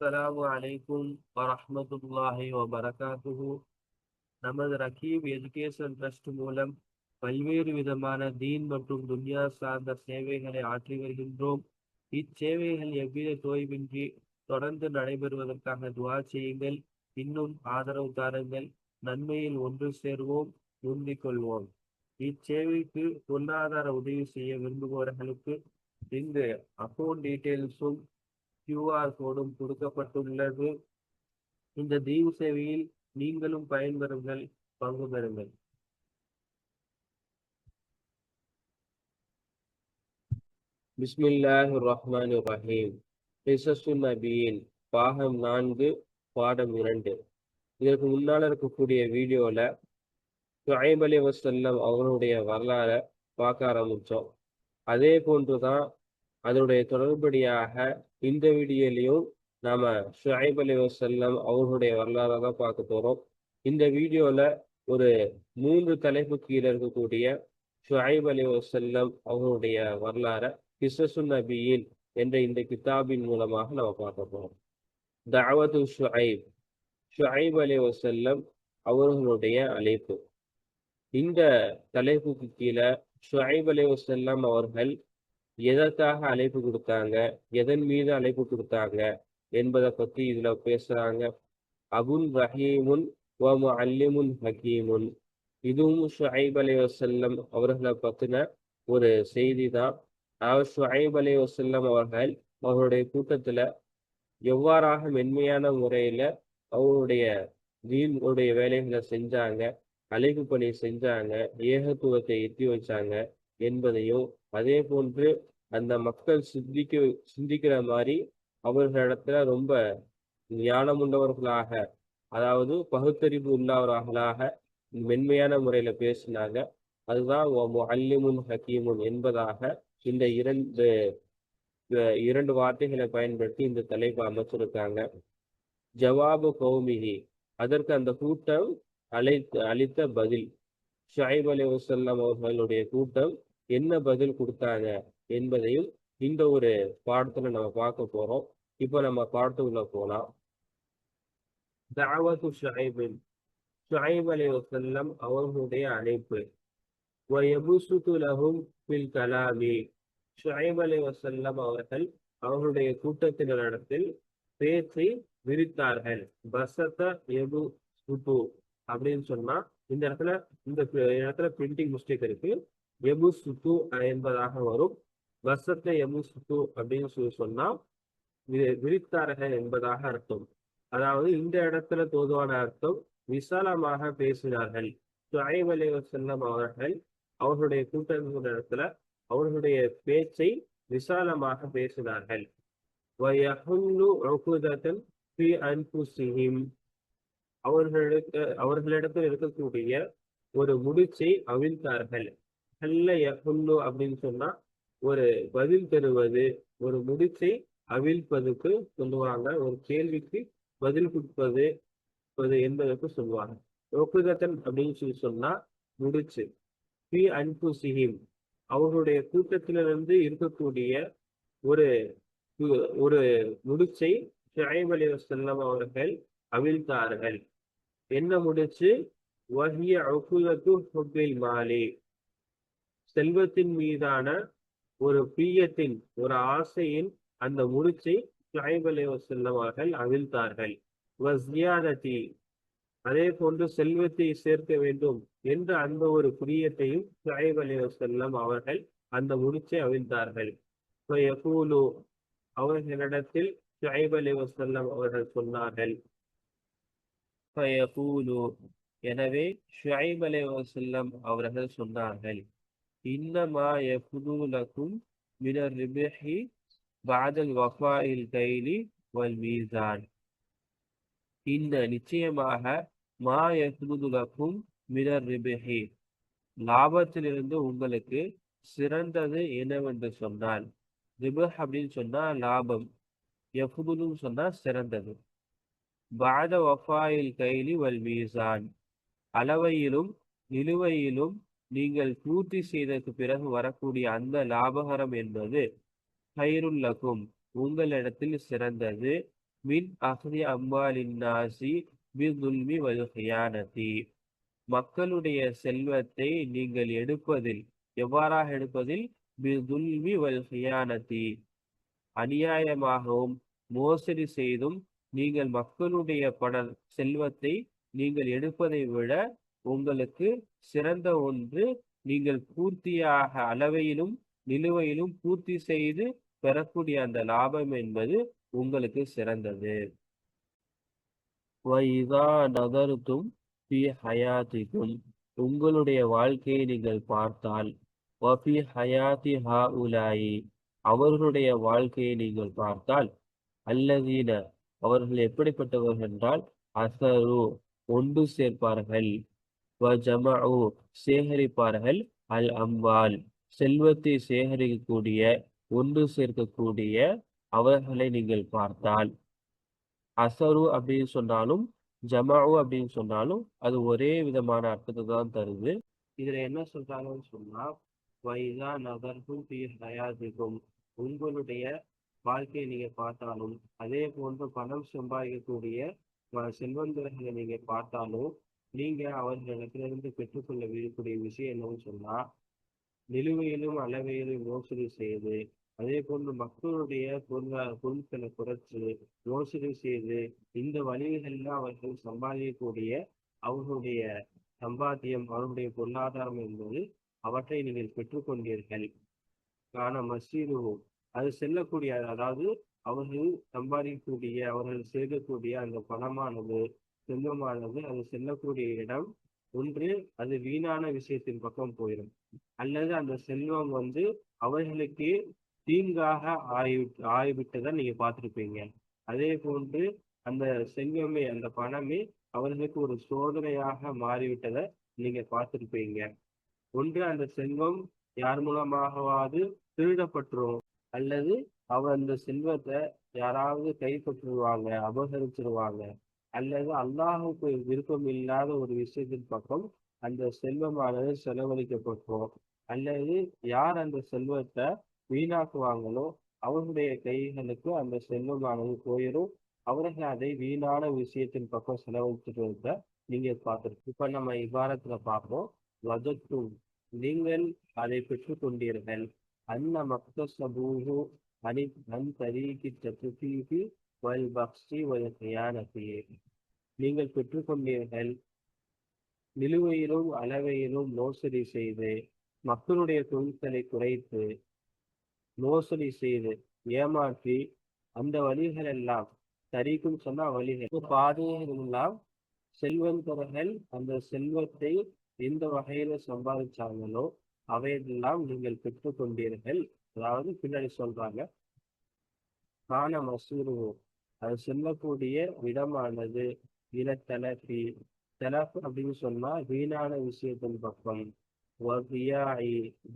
அஸ்லாம் அலைக்கும் வரமத்துல்லாஹி வபரகாத்துஹு. நமது ரகீப் எஜுகேஷன் ட்ரஸ்ட் மூலம் பல்வேறு விதமான தீன் மற்றும் துன்யா சார்ந்த சேவைகளை ஆற்றி வருகின்றோம். இச்சேவைகள் எவ்வித தோய்வின்றி தொடர்ந்து நடைபெறுவதற்காக துவா செய்யுங்கள். இன்னும் ஆதரவு தாருங்கள். நன்மையில் ஒன்று சேர்வோம். உந்திக் கொள்வோம். இச்சேவைக்கு பொருளாதார உதவி செய்ய விரும்புபவர்களுக்கு இந்த அக்கௌண்ட் டீட்டெயில்ஸும் கியூஆர் கோடும் கொடுக்கப்பட்டுள்ளது. இந்த தீவு சேவையில் நீங்களும் பயன்பெறுங்கள் பங்கு பெறுங்கள். பிஸ்மில்லாஹ் ரஹ்மான் ரஹீம் பிசசு நபியின் பாகம் நான்கு பாடம் இரண்டு. இதற்கு முன்னால் இருக்கக்கூடிய வீடியோல சுஹைப் அலி வசல்லம் அவருடைய வரலாறை பார்க்க ஆரம்பிச்சோம். அதே போன்றுதான் அதனுடைய தொடர்படியாக இந்த வீடியோலையும் நாம ஷுஐப் அலி வசல்லம் அவர்களுடைய வரலாறை தான் பார்க்க போறோம். இந்த வீடியோல ஒரு மூன்று தலைப்பு கீழே இருக்கக்கூடிய ஷுஐப் அலி வசல்லம் அவர்களுடைய வரலாறை கிசசு நபியின் என்ற இந்த கிதாபின் மூலமாக நம்ம பார்க்க போறோம். தாவத்து ஷுஐப் ஷுஐப் அலி வசல்லம் அவர்களுடைய அழைப்பு. இந்த தலைப்புக்கு கீழே ஷுஐப் அலி வசல்லம் அவர்கள் எதற்காக அழைப்பு கொடுத்தாங்க? எதன் மீது அழைப்பு கொடுத்தாங்க? என்பதை பத்தி இதுல பேசுறாங்க. அபுன் ரஹீமுன் ஓமு அல்லிமுன் ஹக்கீமுன் இதுவும் ஷுஐப் அலி வசல்லம் அவர்களை பத்தின ஒரு செய்தி தான் அவர் ஷுஐப் அலி வசல்லம் அவர்கள் அவருடைய கூட்டத்துல எவ்வாறாக மென்மையான முறையில அவருடைய தீனுடைய வேலைகளை செஞ்சாங்க அழைப்பு பணி செஞ்சாங்க ஏகத்துவத்தை எத்தி வச்சாங்க. என்பதையும் அதே போன்று அந்த மக்கள் சிந்திக்க சிந்திக்கிற மாதிரி அவர்களிடத்துல ரொம்ப ஞானமுள்ளவர்களாக அதாவது பகுத்தறிவு உள்ளவர்களாக மென்மையான முறையில பேசினாங்க. அதுதான் அல்லிமுன் ஹக்கீமுன் என்பதாக இந்த இரண்டு இரண்டு வார்த்தைகளை பயன்படுத்தி இந்த தலைப்பு அமைச்சிருக்காங்க. ஜவாபு கௌமிகி அதற்கு அந்த கூட்டம் அழைத்து அளித்த பதில். ஷாயிப் அலி வசல்லாம் அவர்களுடைய கூட்டம் என்ன பதில் கொடுத்தாங்க என்பதையும் இந்த ஒரு பாடத்துல நம்ம பார்க்க போறோம். இப்போ நம்ம பாடத்துக்குள்ள போலாம். தாவத்து ஷாயிபின் ஷாயிப் அலி வசல்லம் அவர்களுடைய அழைப்பு. லஹும் பில் கலாமி. ஷாயிப் அலி வசல்லம் அவர்கள் அவர்களுடைய கூட்டத்தினரிடத்தில் பேச்சை விரித்தார்கள். பசத்த எபு சுட்டு அப்படின்னு சொன்னா இந்த இடத்துல இந்த இடத்துல பிரிண்டிங் மிஸ்டேக் இருக்கு. எமு சுத்து என்பதாக வரும். பசத்த எமு சுத்து அப்படின்னு சொல்லி சொன்னா விரித்தார்கள் என்பதாக அர்த்தம். அதாவது இந்த இடத்துல தோதுவான அர்த்தம் விசாலமாக பேசினார்கள். ஷுஐப் அலி வசல்லம் அவர்கள் அவர்களுடைய இடத்துல அவர்களுடைய பேச்சை விசாலமாக பேசினார்கள். அவர்களுக்கு அவர்களிடத்தில் இருக்கக்கூடிய ஒரு முடிச்சை அவிழ்த்தார்கள். ஹல்ல எஹுல்லு அப்படின்னு சொன்னா ஒரு பதில் தருவது ஒரு முடிச்சை அவிழ்ப்பதுக்கு சொல்லுவாங்க. ஒரு கேள்விக்கு பதில் கொடுப்பது என்பதற்கு சொல்லுவாங்க. ஒக்குதத்தன் அப்படின்னு சொல்லி சொன்னா முடிச்சு. பி அன்பு சிஹிம் அவர்களுடைய கூட்டத்திலிருந்து இருக்கக்கூடிய ஒரு ஒரு முடிச்சை ஷாயிப் அலி வசல்லம் அவர்கள் அவிழ்த்தார்கள். என்ன முடிச்சு? வஹிய அகுலத்து மாலி. செல்வத்தின் மீதான ஒரு பிரியத்தின் ஒரு ஆசையின் அந்த முடிச்சை ஷாயிப் அலி அவர்கள் அவிழ்த்தார்கள். வஸ்யாததி அதே போன்று செல்வத்தை சேர்க்க வேண்டும் என்ற அந்த ஒரு பிரியத்தையும் ஷாயிப் செல்லம் அவர்கள் அந்த முடிச்சை அவிழ்த்தார்கள். அவர்களிடத்தில் ஷாயிப் அலி வசல்லம் அவர்கள் சொன்னார்கள். எனவே ஷுஐப் அலி வசல்லம் அவர்கள் சொன்னார்கள். இன்னமா யஃபுதுலக்கும் மினர் ரிபிஹி பாதல் வஃபாயில் கைலி வல் மீசான் இந்த நிச்சயமாக மா யஃபுதுலக்கும் மினர் ரிபிஹி லாபத்திலிருந்து உங்களுக்கு சிறந்தது என்னவென்று சொன்னால் ரிபஹ் அப்படின்னு சொன்னா லாபம் எஃபுதுலும் சொன்னா சிறந்தது. பாத வஃபாயில் கைலி வல் மீசான் அளவையிலும் நிலுவையிலும் நீங்கள் பூர்த்தி செய்ததற்கு பிறகு வரக்கூடிய அந்த லாபகரம் என்பது ஹைருல்லக்கும் உங்களிடத்தில் சிறந்தது. மின் அகதி அம்பாலின் நாசி பிதுல்மி மக்களுடைய செல்வத்தை நீங்கள் எடுப்பதில் எவ்வாறாக எடுப்பதில்? பிதுல்மி வல்ஹியானதி அநியாயமாகவும் மோசடி செய்தும் நீங்கள் மக்களுடைய பண செல்வத்தை நீங்கள் எடுப்பதை விட உங்களுக்கு சிறந்த ஒன்று நீங்கள் பூர்த்தியாக அளவையிலும் நிலுவையிலும் பூர்த்தி செய்து பெறக்கூடிய அந்த லாபம் என்பது உங்களுக்கு சிறந்தது. வைதா நகருத்தும் பி ஹயாத்திக்கும் உங்களுடைய வாழ்க்கையை நீங்கள் பார்த்தால் வபி ஹயாத்தி ஹா உலாயி அவர்களுடைய வாழ்க்கையை நீங்கள் பார்த்தால் அல்லதீன அவர்கள் எப்படிப்பட்டவர்கள் என்றால் அசரு ஒன்று சேர்ப்பார்கள். வஜமஉ சேகரிப்பார்கள். அல் அம்பால் செல்வத்தை சேகரிக்கக்கூடிய ஒன்று சேர்க்கக்கூடிய அவர்களை நீங்கள் பார்த்தால். அசரு அப்படின்னு சொன்னாலும் ஜமாவு அப்படின்னு சொன்னாலும் அது ஒரே விதமான அர்த்தத்தை தான் தருது. இதுல என்ன சொல்றாங்கன்னு சொன்னா வைதா நகர்கும் பி உங்களுடைய வாழ்க்கையை நீங்க பார்த்தாலும் அதே போன்று பணம் சம்பாதிக்கக்கூடிய செல்வந்தர்களை நீங்க பார்த்தாலும் நீங்க அவர்களிடத்திலிருந்து பெற்றுக்கொள்ள விரும்பக்கூடிய விஷயம் என்னன்னு சொன்னா நிலுவையிலும் அளவையிலும் மோசடி செய்து அதே போன்று மக்களுடைய பொருளா பொருட்களை குறைச்சு மோசடி செய்து இந்த வழிகளில் அவர்கள் சம்பாதிக்கக்கூடிய அவர்களுடைய சம்பாத்தியம் அவருடைய பொருளாதாரம் என்பது அவற்றை நீங்கள் பெற்றுக்கொண்டீர்கள். காண மசீருவும் அது செல்லக்கூடிய அதாவது அவர்கள் சம்பாதிக்கக்கூடிய அவர்கள் சேர்க்கக்கூடிய அந்த பணமானது செல்வமானது அது செல்லக்கூடிய இடம் ஒன்று அது வீணான விஷயத்தின் பக்கம் போயிடும். அல்லது அந்த செல்வம் வந்து அவர்களுக்கு தீங்காக ஆகி ஆகிவிட்டதை நீங்க பார்த்திருப்பீங்க. அதே போன்று அந்த செல்வமே அந்த பணமே அவர்களுக்கு ஒரு சோதனையாக மாறிவிட்டதை நீங்க பார்த்திருப்பீங்க. ஒன்று அந்த செல்வம் யார் மூலமாகவாது திருடப்பட்டுரும். அல்லது அவர் அந்த செல்வத்தை யாராவது கைப்பற்றுவாங்க அபகரிச்சிருவாங்க. அல்லது அல்லாஹுக்கு விருப்பம் இல்லாத ஒரு விஷயத்தின் பக்கம் அந்த செல்வமானது செலவழிக்கப்பட்டோ அல்லது யார் அந்த செல்வத்தை வீணாக்குவாங்களோ அவர்களுடைய கைகளுக்கு அந்த செல்வமானது போயிடும். அவர்கள் அதை வீணான விஷயத்தின் பக்கம் செலவழித்துட்டு நீங்க பார்த்துருக்கு இப்ப நம்ம இவ்வாரத்துல பார்ப்போம். வதத்தும் நீங்கள் அதை பெற்றுக்கொண்டீர்கள். அன்ன மக்தசபூஹு அணி நன் தரீக்கு வல் பக்ஸி வல் கியானத்தி நீங்கள் பெற்றுக்கொண்டீர்கள். நிலுவையிலும் அளவையிலும் மோசடி செய்து மக்களுடைய தொழில்களை குறைத்து மோசடி செய்து ஏமாற்றி அந்த வழிகள் எல்லாம் தரிக்கும் சொன்ன வழிகள். பாதைகள் எல்லாம் செல்வந்தர்கள் அந்த செல்வத்தை எந்த வகையில சம்பாதிச்சாங்களோ அவையெல்லாம் நீங்கள் பெற்றுக்கொண்டீர்கள். அதாவது பின்னாடி சொல்றாங்க. காண மசூருவோம் அது சொல்லக்கூடிய இடமானது இனத்தலப்பி தலப் அப்படின்னு சொன்னா வீணான விஷயத்தின் பக்கம்.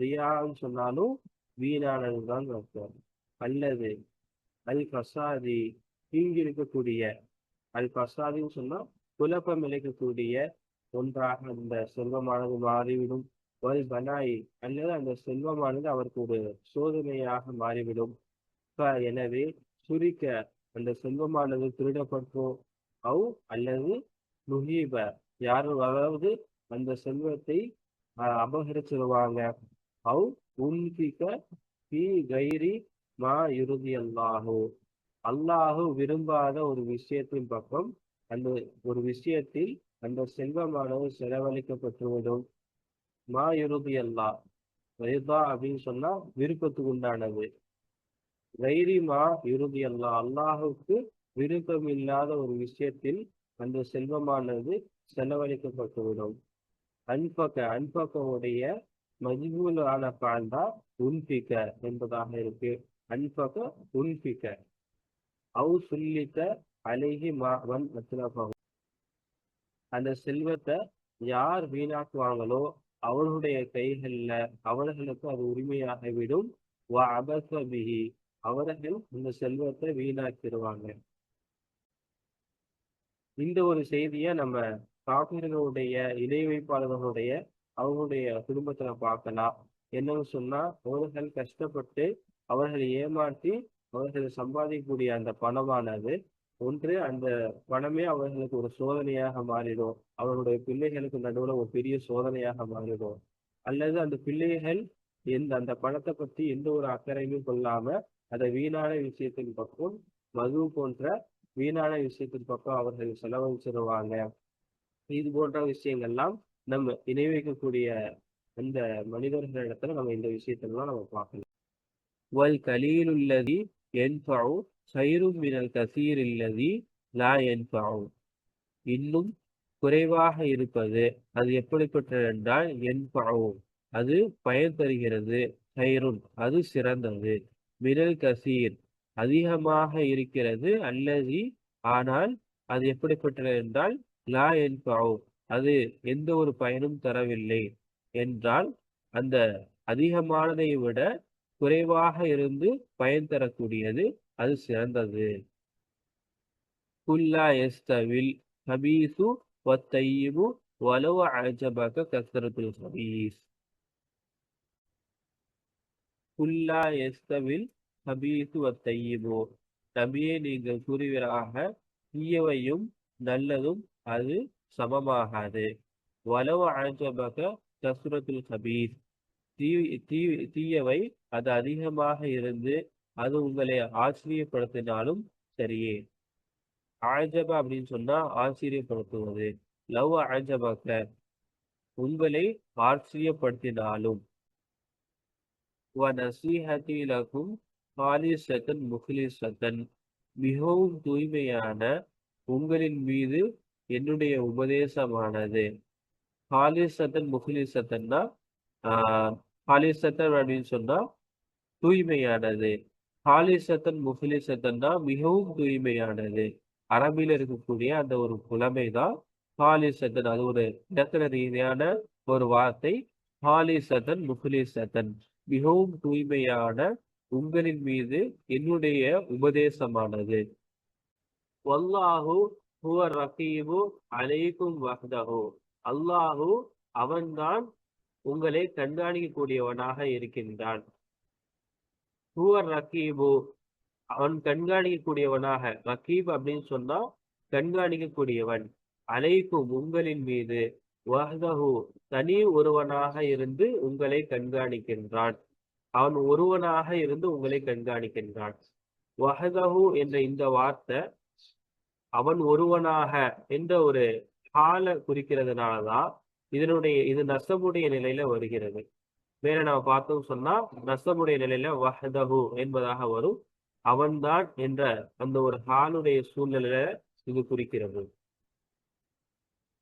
தியான்னு சொன்னாலும் வீணானதுதான் அர்த்தம். அல்லது அல் கசாதி தீங்கி இருக்கக்கூடிய அல் கசாதின்னு சொன்னா குழப்பம் இழைக்கக்கூடிய ஒன்றாக அந்த செல்வமானது மாறிவிடும். ஒரு பனாய் அல்லது அந்த செல்வமானது அவருக்கு ஒரு சோதனையாக மாறிவிடும். எனவே சுரிக்க அந்த செல்வமானது திருடப்பட்டோ அவ் அல்லது நுகீப. யாரும் அதாவது அந்த செல்வத்தை அஹ், அபகரிச்சிருவாங்க. அவ் உன்பிக்க பி கைரி மா இறுதி அல்லாஹோ. அல்லாஹு விரும்பாத ஒரு விஷயத்தின் பக்கம் அந்த ஒரு விஷயத்தில் அந்த செல்வமானது செலவழிக்கப்பட்டுவிடும். மா இறுதி அல்லா அப்படின்னு சொன்னா விருப்பத்துக்கு உண்டானது. தைரியமா மா இறுதி அல்லா அல்லாஹுக்கு விருப்பம் இல்லாத ஒரு விஷயத்தில் அந்த செல்வமானது செலவழிக்கப்பட்டுவிடும். அன்பக்க அன்பக்கவுடைய மஜ்பூலான பாண்டா உன்பிக்க என்பதாக இருக்கு. அன்பக்க உன்பிக்க அவு சொல்லித்த அழகி மாவன் அத்லபகு அந்த செல்வத்தை யார் வீணாக்குவாங்களோ அவர்களுடைய கைகள்ல அவர்களுக்கு அது உரிமையாக விடும் அவர்கள் இந்த செல்வத்தை வீணாக்கிடுவாங்க இந்த ஒரு செய்தியை நம்ம காப்பீர்களுடைய இணை வைப்பாளர்களுடைய அவங்களுடைய குடும்பத்துல பார்க்கலாம். என்னன்னு சொன்னா அவர்கள் கஷ்டப்பட்டு அவர்களை ஏமாற்றி அவர்கள் சம்பாதிக்கக்கூடிய அந்த பணமானது ஒன்று அந்த பணமே அவர்களுக்கு ஒரு சோதனையாக மாறிடும். அவர்களுடைய பிள்ளைகளுக்கு நடுவுல ஒரு பெரிய சோதனையாக மாறிடும். அல்லது அந்த பிள்ளைகள் எந்த அந்த பணத்தை பத்தி எந்த ஒரு அக்கறையும் கொள்ளாம அதை வீணான விஷயத்தின் பக்கம் மது போன்ற வீணான விஷயத்தின் பக்கம் அவர்கள் செலவழிச்சிருவாங்க இது போன்ற விஷயங்கள்லாம் நம்ம இணை வைக்கக்கூடிய அந்த மனிதர்களிடத்துல நம்ம இந்த விஷயத்தெல்லாம் நம்ம பார்க்கணும். வல் கலீலுல்லதி என்பவு சைரும் மினல் கசீர் இல்லதி லா என்பவு இன்னும் குறைவாக இருப்பது அது எப்படிப்பட்டது என்றால் என்பவு அது பயன் தருகிறது சைரும் அது சிறந்தது. மினல் கசீர் அதிகமாக இருக்கிறது அல்லது ஆனால் அது எப்படிப்பட்டது என்றால் லா என் அது எந்த ஒரு பயனும் தரவில்லை என்றால் அந்த அதிகமானதை விட குறைவாக இருந்து பயன் தரக்கூடியது அது சிறந்தது. குல்லா எஸ்தவில் ஹபீசு வத்தையிபு வலவ அஜபக கசரத்துல் ஹபீஸ். குல்லா எஸ்தவில் ஹபீசு வத்தையிபோ. நபியே நீங்கள் கூறுவீராக தீயவையும் நல்லதும் அது சமமாகாது. வலவ அஜபக கசுரத்துல் ஹபீஸ். தீ தீ தீயவை அது அதிகமாக இருந்து அது உங்களை ஆச்சரியப்படுத்தினாலும் சரியே. ஆஜபா அப்படின்னு சொன்னா ஆச்சரியப்படுத்துவது. லவ் ஆஜபாக்க உங்களை ஆச்சரியப்படுத்தினாலும். வனசீஹதி லகும் ஹாலிசத்தன் முஹ்லிசத்தன் மிகவும் தூய்மையான உங்களின் மீது என்னுடைய உபதேசமானது. ஹாலிசத்தன் முஹ்லிசத்தன்னா ஆஹ் ஹாலிசத்தன் அப்படின்னு சொன்னா தூய்மையானது. ஹாலிசத்தன் முஹ்லிசத்தன்னா மிகவும் தூய்மையானது. அரபில இருக்கக்கூடிய அந்த ஒரு புலமை தான் ஹாலிசத்தன் அது ஒரு இலக்கண ரீதியான ஒரு வார்த்தை ஹாலிசத்தன் முஹ்லிசத்தன் மிகவும் தூய்மையான உங்களின் மீது என்னுடைய உபதேசமானது. வல்லாஹு ஹுவ ரகீபு அலைக்கும் வஹ்தஹு. அல்லாஹு அவன்தான் உங்களை கண்காணிக்கக்கூடியவனாக இருக்கின்றான். ஹுவர் ரகீபு அவன் கண்காணிக்கக்கூடியவனாக. ரகீப் அப்படின்னு சொன்னா கண்காணிக்கக்கூடியவன். அலைக்கும் உங்களின் மீது. வஹ்தஹு தனி ஒருவனாக இருந்து உங்களை கண்காணிக்கின்றான். அவன் ஒருவனாக இருந்து உங்களை கண்காணிக்கின்றான். வஹதஹு என்ற இந்த வார்த்தை அவன் ஒருவனாக என்ற ஒரு கால குறிக்கிறதுனாலதான் இதனுடைய இது நசமுடைய நிலையில வருகிறது. வேற நம்ம பார்த்தோம் சொன்னா நசமுடைய நிலையில வஹதஹு என்பதாக வரும். அவன்தான் என்ற அந்த ஒரு ஹாலுடைய சூழ்நிலையில இது குறிக்கிறது.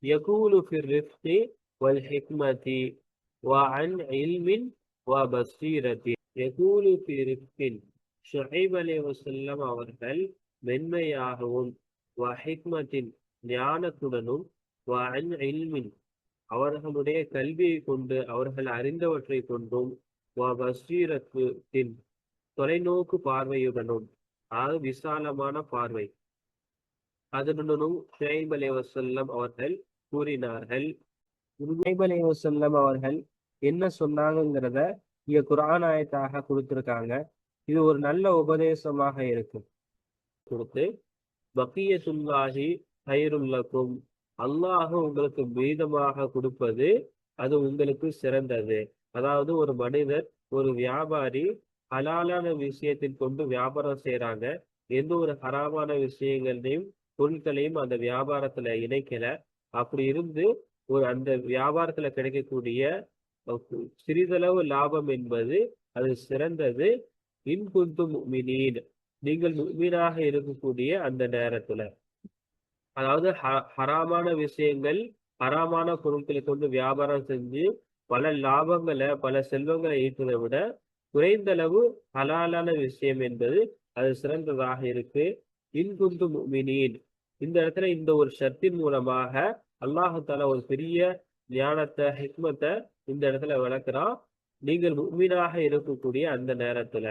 يقول في الرفق والحكمة وعن علم وبصيرة. يقول في رفق ரிஃப்கின் ஷுஐப் அலைஹி அவர்கள் மென்மையாகவும் வஹிக்மத்தின் ஞானத்துடனும் வஅன் இல்மின் அவர்களுடைய கல்வியை கொண்டு அவர்கள் அறிந்தவற்றை கொண்டும் வபஸீரத்தின் தொலைநோக்கு பார்வையுடனும். அதாவது விசாலமான பார்வை. அதனுடனும் ஷுஐப் அலைஹி வசல்லம் அவர்கள் கூறினார்கள். செல்லம் அவர்கள் என்ன சொன்னாங்கிறத இங்க குரான் ஆயத்தாக கொடுத்திருக்காங்க. இது ஒரு நல்ல உபதேசமாக இருக்கும். கொடுத்து பக்கியத்துல்லாஹி ஹைருல்லக்கும் அல்லாஹ் உங்களுக்கு மீதமாக கொடுப்பது அது உங்களுக்கு சிறந்தது. அதாவது ஒரு மனிதர் ஒரு வியாபாரி ஹலாலான விஷயத்தில் கொண்டு வியாபாரம் செய்யறாங்க எந்த ஒரு ஹராமான விஷயங்களையும் பொருட்களையும் அந்த வியாபாரத்துல இணைக்கல. அப்படி இருந்து ஒரு அந்த வியாபாரத்துல கிடைக்கக்கூடிய சிறிதளவு லாபம் என்பது அது சிறந்தது. இன்குந்து முக்மினீன் நீங்கள் முக்மீனாக இருக்கக்கூடிய அந்த நேரத்துல. அதாவது ஹராமான விஷயங்கள் ஹராமான பொருட்களை கொண்டு வியாபாரம் செஞ்சு பல லாபங்களை பல செல்வங்களை ஈட்டுவதை விட குறைந்தளவு ஹலாலான விஷயம் என்பது அது சிறந்ததாக இருக்கு. இன்குந்து முக்மினீன் இந்த இடத்துல இந்த ஒரு ஷர்த்தின் மூலமாக அல்லாஹால ஒரு பெரிய ஞானத்தை ஹிக்மத்தை இந்த இடத்துல விளக்குறான். நீங்கள் உண்மையாக இருக்கக்கூடிய அந்த நேரத்துல.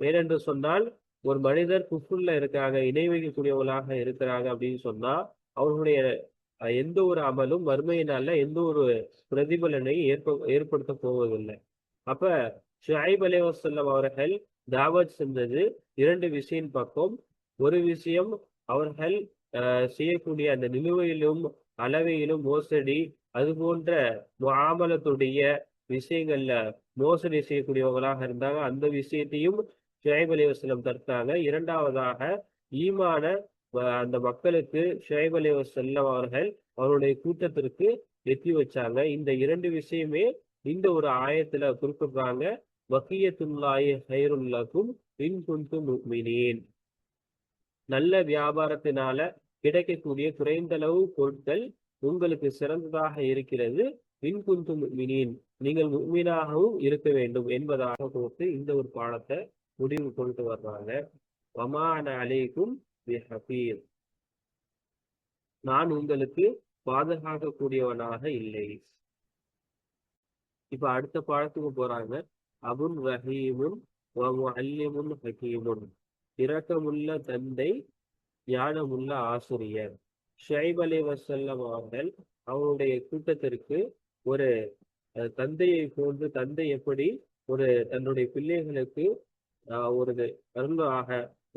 ஏனென்று சொன்னால் ஒரு மனிதர் குஃபுல்ல இருக்காங்க இணை வைக்கக்கூடியவர்களாக இருக்கிறாங்க அப்படின்னு சொன்னா அவர்களுடைய எந்த ஒரு அமலும் வறுமையினால எந்த ஒரு பிரதிபலனையும் ஏற்ப ஏற்படுத்த போவதில்லை. அப்ப ஷாயிப் அலேவசல்லம் அவர்கள் தாவத் சென்றது இரண்டு விஷயம் பக்கம். ஒரு விஷயம் அவர்கள் செய்யக்கூடிய அந்த நிலுவையிலும் அளவையிலும் மோசடி. அது போன்ற மாமலத்துடைய விஷயங்கள்ல மோசடி செய்யக்கூடியவங்களாக இருந்தாங்க. அந்த விஷயத்தையும் ஷுவைப் அலி தடுத்தாங்க. இரண்டாவதாக ஈமான அந்த மக்களுக்கு ஷுவைப் அலி வசல்லம் அவர்கள் அவருடைய கூட்டத்திற்கு எத்தி வச்சாங்க. இந்த இரண்டு விஷயமே இந்த ஒரு ஆயத்துல குறிப்பிடுறாங்க. வக்கியத்துல்லாயி ஹைருல்லாக்கும் பின் குந்து முக்மினேன். நல்ல வியாபாரத்தினால கிடைக்கக்கூடிய குறைந்தளவு பொருட்கள் உங்களுக்கு சிறந்ததாக இருக்கிறது. பின் மினியின் நீங்கள் உண்மையாகவும் இருக்க வேண்டும் என்பதாக போட்டு இந்த ஒரு பாடத்தை முடிவு கொண்டு வர்றாங்க. வமான அலைக்கும் நான் உங்களுக்கு பாதுகாக்கக்கூடியவனாக இல்லை. இப்ப அடுத்த பாடத்துக்கு போறாங்க. அபுன் ரஹீமுன் அல்லிமுன் ஹக்கீமுன் இரக்கமுள்ள தந்தை ஞானமுள்ள ஆசிரியர். ஷைப் அலி வசல்லம் அவர்கள் அவருடைய கூட்டத்திற்கு ஒரு தந்தையை போன்று தந்தை எப்படி ஒரு தன்னுடைய பிள்ளைகளுக்கு ஒரு அருளாக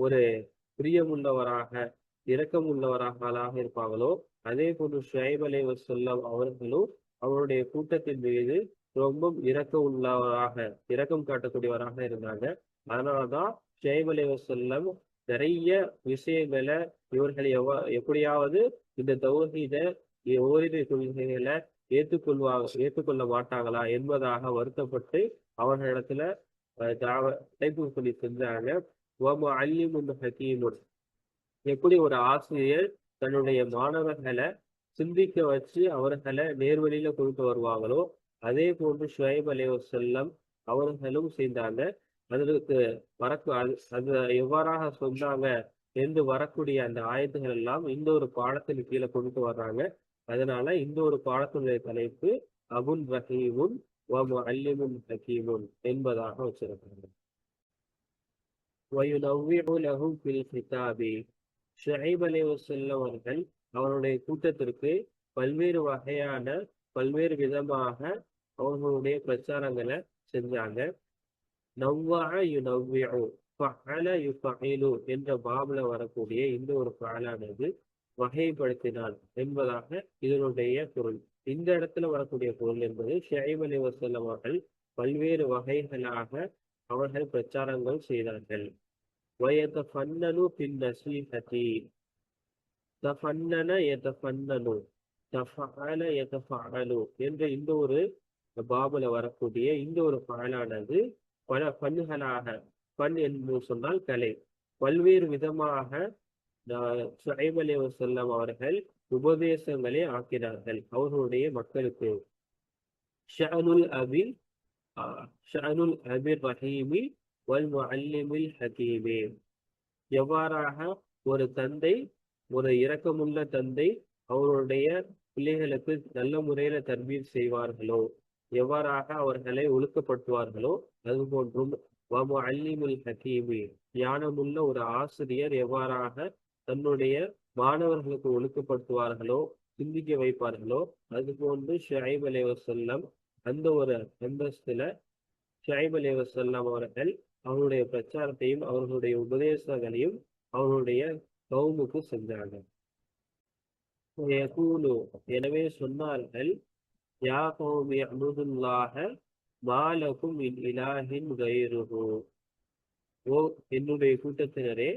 ஒரு பிரியமுள்ளவராக இரக்கம் உள்ளவராக இருப்பார்களோ அதே போன்று ஷுவைப் அலி வசல்லம் அவர்களும் அவருடைய கூட்டத்தின் மீது ரொம்ப இரக்க உள்ளவராக இரக்கம் காட்டக்கூடியவராக இருந்தாங்க. அதனாலதான் ஷுவைப் அலி வசல்லம் நிறைய விஷயங்களை இவர்கள் எவ்வ எப்படியாவது இந்த தௌஹீத ஓரிரு கொள்கைகளை ஏற்றுக்கொள்வாங்க ஏற்றுக்கொள்ள மாட்டாங்களா என்பதாக வருத்தப்பட்டு அவர்களிடத்துல டைப்பு சொல்லி செஞ்சாங்க அல்லிமுன் ஹக்கீமுன். எப்படி ஒரு ஆசிரியர் தன்னுடைய மாணவர்களை சிந்திக்க வச்சு அவர்களை நேர்வழியில கொண்டு வருவாங்களோ அதே போன்று ஷுவைப் அலி அவர்களும் செய்தாங்க. அதற்கு வரக்கு அது எவ்வாறாக சொன்னாங்க என்று வரக்கூடிய அந்த ஆயத்துகள் எல்லாம் இந்த ஒரு பாடத்தின் கீழே கொண்டு வர்றாங்க. அதனால இந்த ஒரு பாடத்தினுடைய தலைப்பு அபுன் ரஹீமுன் அல்லிமுன் ஹக்கீமுன் என்பதாக வச்சிருக்காங்க ஷுஐப் அலி வசல்லம் அவர்கள் அவருடைய கூட்டத்திற்கு பல்வேறு வகையான பல்வேறு விதமாக அவர்களுடைய பிரச்சாரங்களை செஞ்சாங்க. என்ற பாபுல வரக்கூடிய இந்த ஒரு பாலானது வகைப்படுத்தினான் என்பதாக இதனுடைய பொருள். இந்த இடத்துல வரக்கூடிய பொருள் என்பது ஷைப் அலி வசல்லம் அவர்கள் பல்வேறு வகைகளாக அவர்கள் பிரச்சாரங்கள் செய்தார்கள். வயதஃபன்னனு பின் நசீஹதி. தஃபன்னன எதஃபன்னனு தஃபஅல எதஃபஅலு என்ற இந்த ஒரு பாபுல வரக்கூடிய இந்த ஒரு பாலானது பல பண்ணுகளாக பண் என்று சொன்னால் கலை. பல்வேறு விதமாக சுஹைப் அலி வசல்லம் அவர்கள் உபதேசங்களை ஆக்கிறார்கள் அவர்களுடைய மக்களுக்கு. ஷானுல் அபில் ஷஅனுல் அபிர் ரஹீமி வல் அல்லிமில் ஹகீமே. எவ்வாறாக ஒரு தந்தை ஒரு இரக்கமுள்ள தந்தை அவருடைய பிள்ளைகளுக்கு நல்ல முறையில தர்பீர் செய்வார்களோ? எவ்வாறாக அவர்களை ஒழுக்கப்படுத்துவார்களோ அது போன்றும் அல்லிமுல் ஹக்கீமி ஞானமுள்ள ஒரு ஆசிரியர் எவ்வாறாக தன்னுடைய மாணவர்களுக்கு ஒழுக்கப்படுத்துவார்களோ சிந்திக்க வைப்பார்களோ அது போன்று ஷைப் அலி வசல்லம் அந்த ஒரு அந்தஸ்துல ஷாயிப் அலி வசல்லம் அவர்கள் அவருடைய பிரச்சாரத்தையும் அவர்களுடைய உபதேசங்களையும் அவருடைய கவுமுக்கு செஞ்சாங்க. எனவே சொன்னார்கள் யா கௌமி அமுதுல்லாஹ மாலகும் இன் இலாஹின் கைருஹு ஓ என்னுடைய கூட்டத்தினரே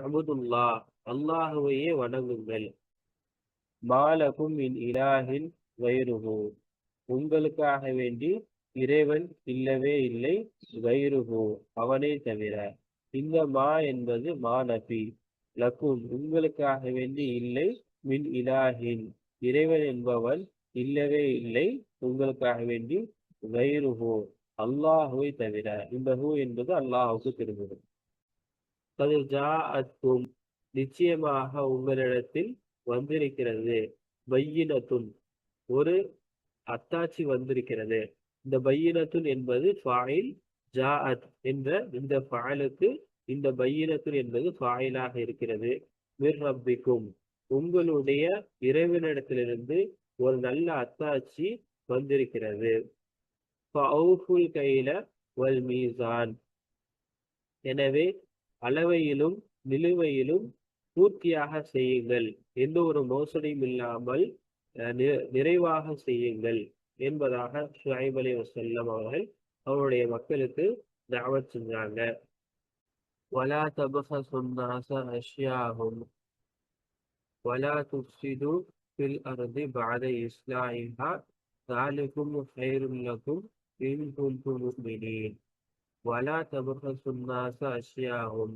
அமுதுல்லா அல்லாஹுவையே வணங்குங்கள். மாலகும் இன் இலாஹின் கைருஹு உங்களுக்காக வேண்டி இறைவன் இல்லவே இல்லை கைருஹு அவனே தவிர. இந்த மா என்பது மா நபி. லக்கும் உங்களுக்காக வேண்டி இல்லை மின் இலாஹின். இறைவன் என்பவன் இல்லவே இல்லை. உங்களுக்காக வேண்டி வைருஹோ அல்லாஹுவை தவிர. இந்த ஹூ என்பது அல்லாஹுக்கு திரும்பும் அது ஜா அத்தும் நிச்சயமாக உங்களிடத்தில் வந்திருக்கிறது. பையினத்துன் ஒரு அத்தாட்சி வந்திருக்கிறது. இந்த பையினத்துன் என்பது ஃபாயில் ஜா அத் என்ற இந்த ஃபாயிலுக்கு இந்த பையினத்துன் என்பது ஃபாயிலாக இருக்கிறது. மிர் ரப்பிக்கும் உங்களுடைய இறைவனிடத்திலிருந்து ஒரு நல்ல அத்தாட்சி வந்திருக்கிறது. கையில வல் மீசான். எனவே அளவையிலும் நிலுவையிலும் பூர்த்தியாக செய்யுங்கள். எந்த ஒரு மோசடியும் இல்லாமல் நிறைவாக செய்யுங்கள் என்பதாக ஷுஹைப் அலி வசல்லம் அவர்கள் அவருடைய மக்களுக்கு தாவத் செஞ்சாங்க. வலா தபச சுன்னாச அஷ்யாகும் வலா துப்சிது fil ardi ba'de islahiha zalikum khairun lakum in kuntum mu'minin வலா தபுக சுன்னாச அஷ்யாகும்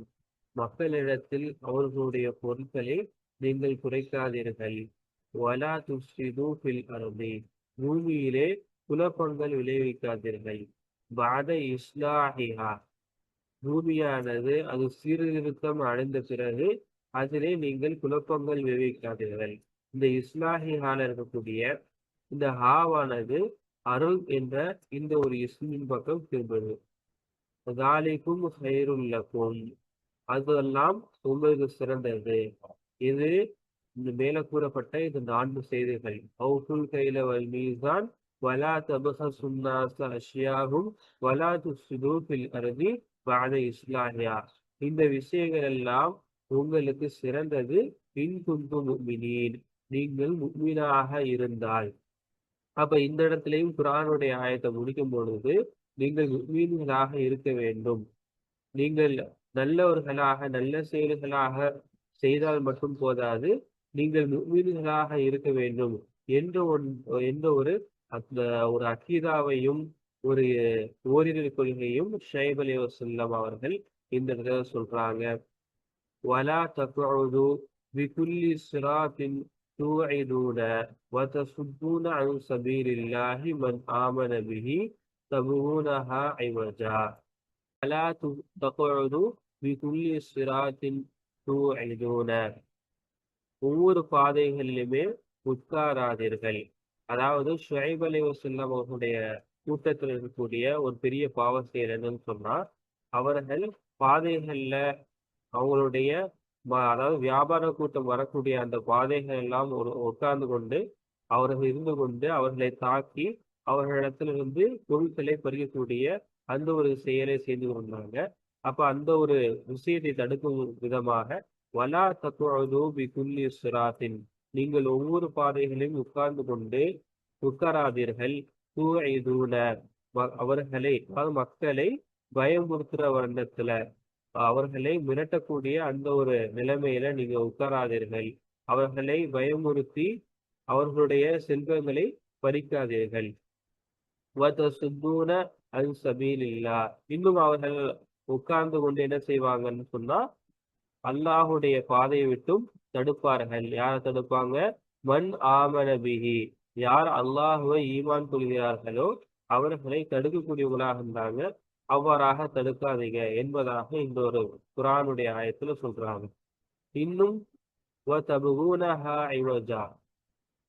மக்களிடத்தில் அவர்களுடைய பொருட்களை நீங்கள் குறைக்காதீர்கள். வலா துஷ்டிது ஃபில் அருதி பூமியிலே குழப்பங்கள் விளைவிக்காதீர்கள். பாத இஸ்லாஹிஹா பூமியானது அது சீர்திருத்தம் அடைந்த பிறகு அதிலே நீங்கள் குழப்பங்கள் விளைவிக்காதீர்கள். இந்த இஸ்லாஹிஹால இருக்கக்கூடிய இந்த ஹாவானது அருள் என்ற இந்த ஒரு இஸ்மின் பக்கம் திரும்புது. தாலிக்கும் ஹைருல்லக்கும் அதெல்லாம் உங்களுக்கு சிறந்தது. இது இந்த மேல கூறப்பட்ட இந்த நான்கு செய்திகள். அவுஃபுல் கைல வல் மீசான் வலா தபக சுன்னாச அஷியாகும் வலா துஸ்து அருதி வாத இஸ்லாமியா இந்த விஷயங்கள் எல்லாம் உங்களுக்கு சிறந்தது. பின் குந்து மினீன் நீங்கள் முக்மீனாக இருந்தால். அப்ப இந்த இடத்திலையும் குரானுடைய ஆயத்தை முடிக்கும் பொழுது நீங்கள் முக்மீன்களாக இருக்க வேண்டும். நீங்கள் நல்லவர்களாக நல்ல செயல்களாக செய்தால் மட்டும் போதாது நீங்கள் முக்மீன்களாக இருக்க வேண்டும் என்ற ஒன் என்ற ஒரு அந்த ஒரு அக்கீதாவையும் ஒரு ஓரிரு கொள்கையும் ஷைப் அலி வசல்லம் அவர்கள் இந்த இடத்துல சொல்றாங்க. வலா தகுது விகுல்லி சிராத்தின் توعدون وتصدون عن سبيل الله من آمن به تبغونها عوجا ولا تقعدوا بكل صراط توعدون ஒவ்வொரு பாதைகளிலுமே உட்காராதீர்கள் அதாவது ஷுவைப் அலி வசல்லம் அவர்களுடைய கூட்டத்தில் இருக்கக்கூடிய ஒரு பெரிய பாவ செயல் என்னன்னு சொன்னா அவர்கள் பாதைகள்ல அவங்களுடைய அதாவது வியாபார கூட்டம் வரக்கூடிய அந்த பாதைகள் எல்லாம் ஒரு உட்கார்ந்து கொண்டு அவர்கள் இருந்து கொண்டு அவர்களை தாக்கி அவர்களிடத்திலிருந்து பொருட்களை பறிக்கக்கூடிய அந்த ஒரு செயலை செய்து கொண்டாங்க. அப்ப அந்த ஒரு விஷயத்தை தடுக்கும் விதமாக வலா தக்குவது பி குல்லி நீங்கள் ஒவ்வொரு பாதைகளையும் உட்கார்ந்து கொண்டு உட்காராதீர்கள். தூண அவர்களை அதாவது மக்களை பயமுறுத்துற வண்ணத்துல. அவர்களை மிரட்டக்கூடிய அந்த ஒரு நிலைமையில நீங்க உட்காராதீர்கள். அவர்களை பயமுறுத்தி அவர்களுடைய செல்வங்களை பறிக்காதீர்கள். இல்லா இன்னும் அவர்கள் உட்கார்ந்து கொண்டு என்ன செய்வாங்கன்னு சொன்னா அல்லாஹுடைய பாதையை விட்டும் தடுப்பார்கள். யார தடுப்பாங்க? மண் ஆமனபிகி யார் அல்லாஹுவை ஈமான் கொள்கிறார்களோ அவர்களை தடுக்கக்கூடியவங்களாக இருந்தாங்க. அவ்வாறாக தடுக்காதீங்க என்பதாக இந்த ஒரு குரானுடைய ஆயத்துல சொல்றாங்க. இன்னும்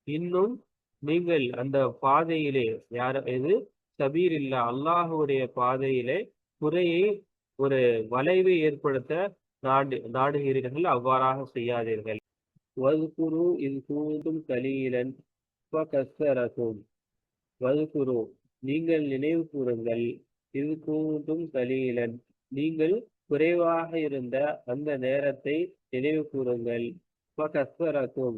இன்னும் நீங்கள் அந்த பாதையிலே யார் இது சபீர் இல்ல அல்லாஹுடைய பாதையிலே குறையை ஒரு வளைவை ஏற்படுத்த நாடு நாடுகிறீர்கள் அவ்வாறாக செய்யாதீர்கள். வதுகுரு இது கூண்டும் கலீலன் கசரகும் வதுகுரு நீங்கள் நினைவு கூறுங்கள். இது கூண்டும் கலீலன். நீங்கள் குறைவாக இருந்த அந்த நேரத்தை நினைவு கூறுங்கள். கஸ்வரக்கும்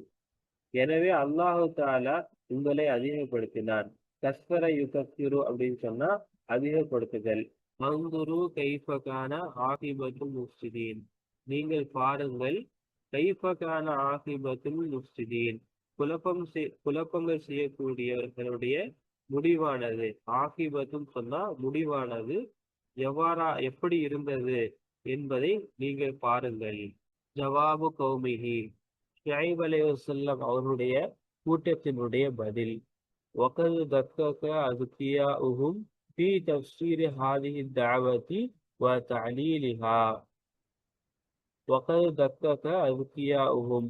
எனவே அல்லாஹு தாலா உங்களை அதிகப்படுத்தினான் கஸ்வர யுகஸ்திரு அப்படின்னு சொன்னா அதிகப்படுத்துதல். மங்குரு கைஃபகான ஆகிபத்து முஸ்திதீன் நீங்கள் பாருங்கள். கைஃபகான ஆகிபத்து முஸ்திதீன் குழப்பம் செய் குழப்பங்கள் செய்யக்கூடியவர்களுடைய முடிவானது. ஆகிபத்தும் சொன்னா முடிவானது எவ்வாறா எப்படி இருந்தது என்பதை நீங்கள் பாருங்கள். ஜவாபு கௌமிகி ஷாயிப் அலி அவருடைய கூட்டத்தினுடைய பதில். ஒகது தக்கக அதுக்கியா உகும் பி தப்சீரி ஹாதிஹி தாவதி வ தலீலிஹா ஒகது தக்கக அதுக்கியா உகும்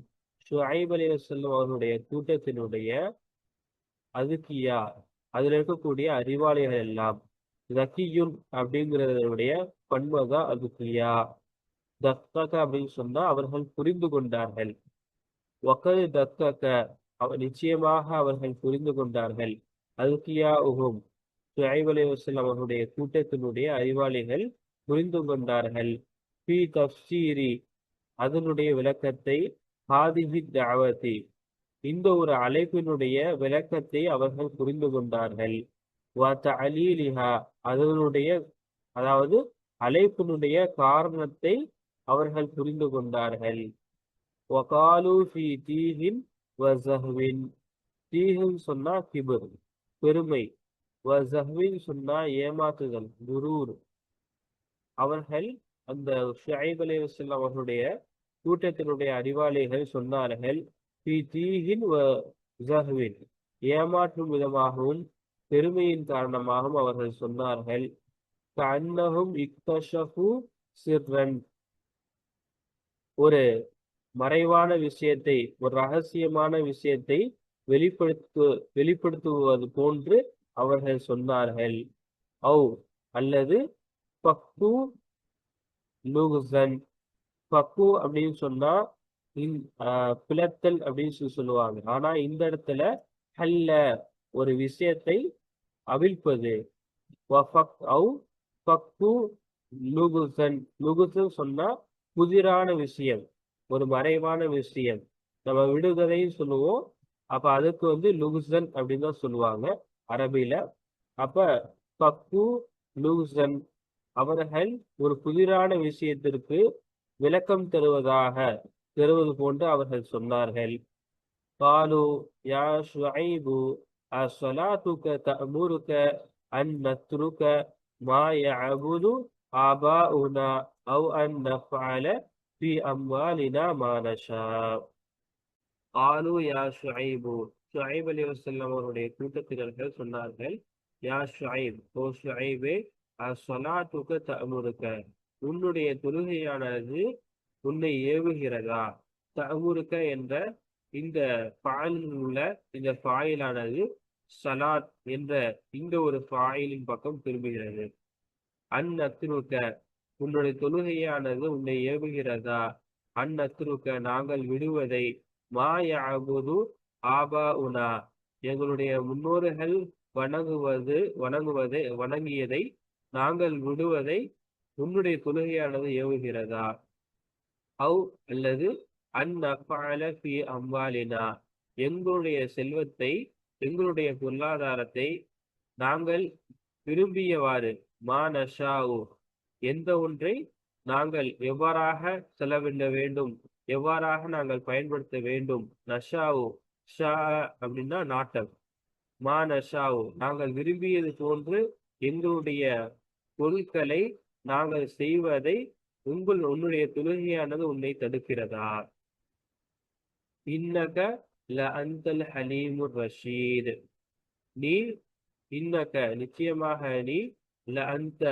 ஷுஐப் அலி அவருடைய கூட்டத்தினுடைய அதுக்கியா அதுல இருக்கக்கூடிய அறிவாளிகள் எல்லாம். ஜக்கியுன் அப்படிங்கிறதனுடைய பன்மகா அதுக்கியா தத்தக அப்படின்னு சொன்னா அவர்கள் புரிந்து கொண்டார்கள். ஒக்கது அவர் நிச்சயமாக அவர்கள் புரிந்து கொண்டார்கள். அதுக்கியா உகும் சுஹைப் அலி வசல்லம் அவருடைய கூட்டத்தினுடைய அறிவாளிகள் புரிந்து கொண்டார்கள். பி தப்சீரி அதனுடைய விளக்கத்தை ஹாதிஹி தாவதி இந்த ஒரு அழைப்பினுடைய விளக்கத்தை அவர்கள் புரிந்து கொண்டார்கள். அதனுடைய அதாவது அழைப்பினுடைய காரணத்தை அவர்கள் புரிந்து கொண்டார்கள். தீஹின் சொன்னா கிபர் பெருமை. வசஹ்வின் சொன்னா ஏமாத்துதல் குரூர். அவர்கள் அந்த ஷாயிப் அலைஹிஸ்ஸலாம் அவர்களுடைய கூட்டத்தினுடைய அறிவாளிகள் சொன்னார்கள். தீஹின் ஜஹ்வின் ஏமாற்றும் விதமாகவும் பெருமையின் காரணமாகவும் அவர்கள் சொன்னார்கள். கண்ணகும் இக்தஷகு சிர்ரன். ஒரு மறைவான விஷயத்தை ஒரு ரகசியமான விஷயத்தை வெளிப்படுத்து வெளிப்படுத்துவது போன்று அவர்கள் சொன்னார்கள். ஓ அல்லது பக்கு லுகுசன். பக்கு அப்படின்னு சொன்னா பிளத்தல் அப்படின்னு சொல்லி சொல்லுவாங்க. ஆனா இந்த இடத்துல ஹல்ல ஒரு விஷயத்தை அவிழ்ப்பது. பக்கு லுகுசன். லுகுசன் சொன்னா புதிரான விஷயம் ஒரு மறைவான விஷயம். நம்ம விடுதலையும் சொல்லுவோம். அப்ப அதுக்கு வந்து லுகுசன் அப்படின்னு தான் சொல்லுவாங்க அரபியில அப்ப பக்கு லுகுசன் அவர்கள் ஒரு புதிரான விஷயத்திற்கு விளக்கம் தருவதாக பெறுவது போன்று அவர்கள் சொன்னார்கள். காலு யா ஷுஐபு அஸ்வலாத்துக தமுருக அன் நத்ருக மா யஅபுது ஆபாஉனா அவ் அன் நஃபஅல ஃபி அம்வாலினா மா நஷா. ஆலு யா ஷுஐபு ஷுஐப் அலி வசல்லம் அவருடைய கூட்டத்தினர்கள் சொன்னார்கள். யா ஷுஐப் ஓ ஷுஐபே அஸ்வலாத்துக தமுருக உன்னுடைய தொழுகையானது உன்னை ஏவுகிறதா? தவுருக்க என்ற இந்த ஃபாயிலில் உள்ள இந்த ஃபாயிலானது சலாத் என்ற இந்த ஒரு ஃபாயிலின் பக்கம் திரும்புகிறது. அன் அத்ருக்க உன்னுடைய தொழுகையானது உன்னை ஏவுகிறதா? அன் அத்ருக்க நாங்கள் விடுவதை மாயாபுது ஆபா உனா எங்களுடைய முன்னோர்கள் வணங்குவது வணங்குவதை வணங்கியதை நாங்கள் விடுவதை உன்னுடைய தொழுகையானது ஏவுகிறதா? அவு அல்லது அன் அஃபால ஃபி அம்வாலினா எங்களுடைய செல்வத்தை எங்களுடைய பொருளாதாரத்தை நாங்கள் விரும்பியவாறு மா நஷாவு எந்த ஒன்றை நாங்கள் எவ்வாறாக செலவிட வேண்டும் எவ்வாறாக நாங்கள் பயன்படுத்த வேண்டும் நஷாவு ஷா அப்படின்னா நாட்டம். மா நஷாவு நாங்கள் விரும்பியது போன்று எங்களுடைய பொருட்களை நாங்கள் செய்வதை உங்கள் உன்னுடைய தொழுகையானது உன்னை தடுக்கிறதா? இன்னக ல அந்தல் ஹலீமுர் ரஷீத். நீ இன்னக நிச்சயமாக நீ ல அந்த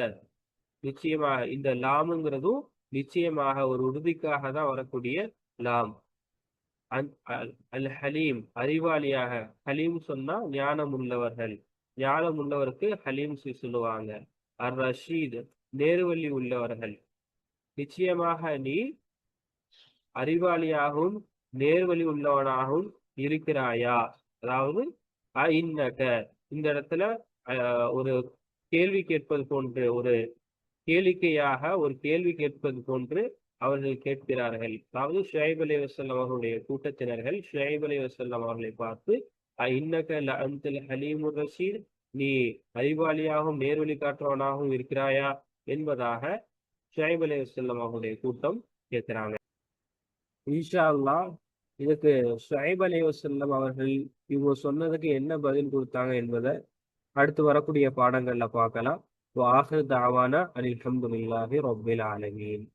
நிச்சயமாக இந்த லாமுங்கிறதும் நிச்சயமாக ஒரு உறுதிக்காக தான் வரக்கூடிய லாம். அல் ஹலீம் அறிவாளியாக. ஹலீம் சொன்னா ஞானம் உள்ளவர்கள் ஞானம் உள்ளவருக்கு ஹலீம் சொல்லுவாங்க. அர் ரஷீத் நேர்வழி உள்ளவர்கள். நிச்சயமாக நீ அறிவாளியாகவும் நேர்வழி உள்ளவனாகவும் இருக்கிறாயா? அதாவது இன்னக. இந்த இடத்துல ஒரு கேள்வி கேட்பது போன்று ஒரு கேளிக்கையாக ஒரு கேள்வி கேட்பது போன்று அவர்கள் கேட்கிறார்கள். அதாவது ஷுஐப் அலி வசல்லம் அவர்களுடைய கூட்டத்தினர்கள் ஷுஐப் அலி வசல்லம் அவர்களை பார்த்து இன்னக அந்தல் ஹலீமுர் ரஷீத் நீ அறிவாளியாகவும் நேர்வழி காட்டுறவனாகவும் இருக்கிறாயா? என்பதாக ஷுஐப் அலி வசல்லம் கூட்டம் கேட்கிறாங்க. இன்ஷா அல்லா இதுக்கு ஷுஐப் அலி வசல்லம் அவர்கள் இவங்க சொன்னதுக்கு என்ன பதில் கொடுத்தாங்க என்பதை அடுத்து வரக்கூடிய பாடங்கள்ல பார்க்கலாம். ஆஹிர் தாவானா அலி அஹமதுல்லாஹி ரொபில் ஆலமீன்.